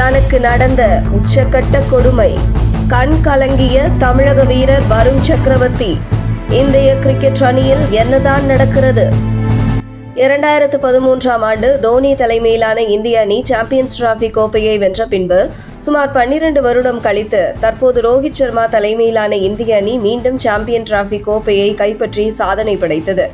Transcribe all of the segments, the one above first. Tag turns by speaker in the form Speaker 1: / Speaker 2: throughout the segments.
Speaker 1: தனக்கு நடந்த உச்சக்கட்ட கொடுமை. கண் கலங்கிய தமிழக வீரர் வருண் சக்கரவர்த்தி இந்திய கிரிக்கெட் அணியில் என்னதான் நடக்கிறது? இரண்டாயிரத்து பதிமூன்றாம் ஆண்டு தோனி தலைமையிலான இந்திய அணி சாம்பியன்ஸ் டிராபி கோப்பையை வென்ற பின்பு சுமார் பன்னிரண்டு வருடம் கழித்து தற்போது ரோஹித் சர்மா தலைமையிலான இந்திய அணி மீண்டும் சாம்பியன் டிராபி கோப்பையை கைப்பற்றி சாதனை படைத்தது.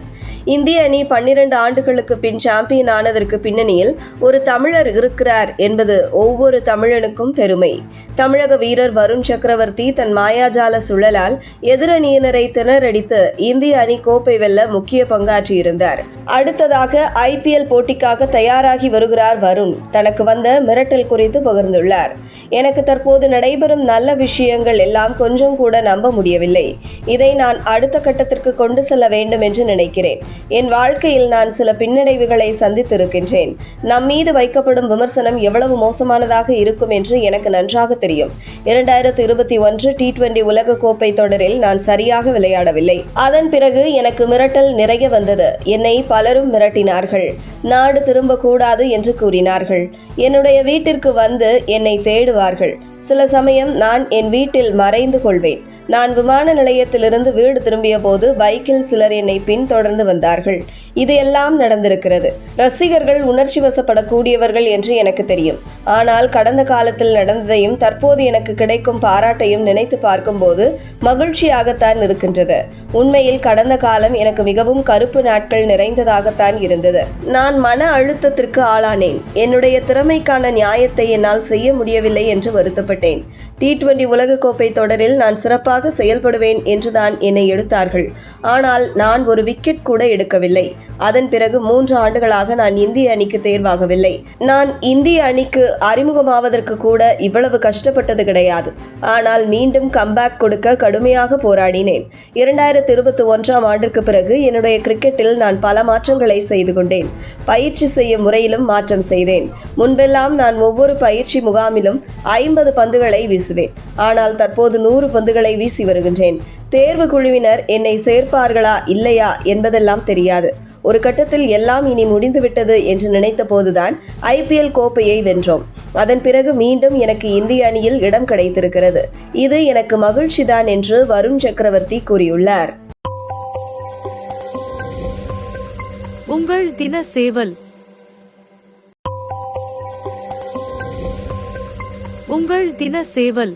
Speaker 1: இந்திய அணி பன்னிரண்டு ஆண்டுகளுக்கு பின் சாம்பியன் ஆனதற்கு பின்னணியில் ஒரு தமிழர் இருக்கிறார் என்பது ஒவ்வொரு தமிழனுக்கும் பெருமை. தமிழக வீரர் வருண் சக்கரவர்த்தி தன் மாயாஜால சுழலால் எதிரணியினரை திணறடித்து இந்திய அணி கோப்பை வெல்ல முக்கிய பங்காற்றியிருந்தார். அடுத்ததாக ஐபிஎல் போட்டிக்காக தயாராகி வருகிறார் வருண். தனக்கு வந்த மிரட்டல் குறித்து பகிர்ந்துள்ளார். எனக்கு தற்போது நடைபெறும் நல்ல விஷயங்கள் எல்லாம் கொஞ்சம் கூட நம்ப முடியவில்லை. இதை நான் அடுத்த கட்டத்திற்கு கொண்டு செல்ல வேண்டும் என்று நினைக்கிறேன். என் வாழ்க்கையில் நான் சில பின்னடைவுகளை சந்தித்திருக்கின்றேன். நம் மீது வைக்கப்படும் விமர்சனம் எவ்வளவு மோசமானதாக இருக்கும் என்று எனக்கு நன்றாக தெரியும். இரண்டாயிரத்து இருபத்தி ஒன்று டி டுவெண்டி உலக கோப்பை தொடரில் நான் சரியாக விளையாடவில்லை. அதன் பிறகு எனக்கு மிரட்டல் நிறைய வந்தது. என்னை பலரும் மிரட்டினார்கள். நாடு திரும்ப கூடாது என்று கூறினார்கள். என்னுடைய வீட்டிற்கு வந்து என்னை தேடுவார்கள். சில சமயம் நான் என் வீட்டில் மறைந்து கொள்வேன். நான் விமான நிலையத்திலிருந்து வீடு திரும்பிய போது பைக்கில் சிலர் என்னை பின்தொடர்ந்து வந்தார்கள். இது எல்லாம் நடந்திருக்கிறது. ரசிகர்கள் உணர்ச்சி வசப்படக்கூடியவர்கள் என்று எனக்கு தெரியும். ஆனால் கடந்த காலத்தில் நடந்ததையும் தற்போது எனக்கு கிடைக்கும் பாராட்டையும் நினைத்து பார்க்கும்போது மகிழ்ச்சியாகத்தான் இருக்கின்றது. உண்மையில் கடந்த காலம் எனக்கு மிகவும் கருப்பு நாட்கள் நிறைந்ததாகத்தான் இருந்தது. நான் மன அழுத்தத்திற்கு ஆளானேன். என்னுடைய திறமைக்கான நியாயத்தை என்னால் செய்ய முடியவில்லை என்று வருத்தப்பட்டேன். டி டுவெண்டி உலகக்கோப்பை தொடரில் நான் சிறப்பாக சிறப்பாக செயல்படுவேன் என்றுதான் என்னை எடுத்தார்கள். ஆனால் நான் ஒரு விக்கெட் கூட எடுக்கவில்லை. அதன் பிறகு மூன்று ஆண்டுகளாக நான் இந்திய அணிக்கு தேர்வாகவில்லை. நான் இந்திய அணிக்கு அறிமுகமாவதற்கு கூட இவ்வளவு கஷ்டப்பட்டது கிடையாது. ஆனால் மீண்டும் கம்பேக் கொடுக்க கடுமையாக போராடினேன். இரண்டாயிரத்தி இருபத்தி ஒன்றாம் ஆண்டிற்கு பிறகு என்னுடைய கிரிக்கெட்டில் நான் பல மாற்றங்களை செய்து கொண்டேன். பயிற்சி செய்யும் முறையிலும் மாற்றம் செய்தேன். முன்பெல்லாம் நான் ஒவ்வொரு பயிற்சி முகாமிலும் ஐம்பது பந்துகளை வீசுவேன். ஆனால் தற்போது நூறு பந்துகளை வீசி வருகின்றேன். தேர்வு குழுவினர் என்னை சேர்ப்பார்களா இல்லையா என்பதெல்லாம் தெரியாது. ஒரு கட்டத்தில் எல்லாம் இனி முடிந்துவிட்டது என்று நினைத்த போதுதான் ஐபிஎல் கோப்பையை வென்றோம். அதன் பிறகு மீண்டும் எனக்கு இந்திய அணியில் இடம் கிடைத்திருக்கிறது. இது எனக்கு மகிழ்ச்சிதான் என்று வருண் சக்கரவர்த்தி கூறியுள்ளார்.
Speaker 2: உங்கள் தின சேவல் உங்கள் தின சேவல்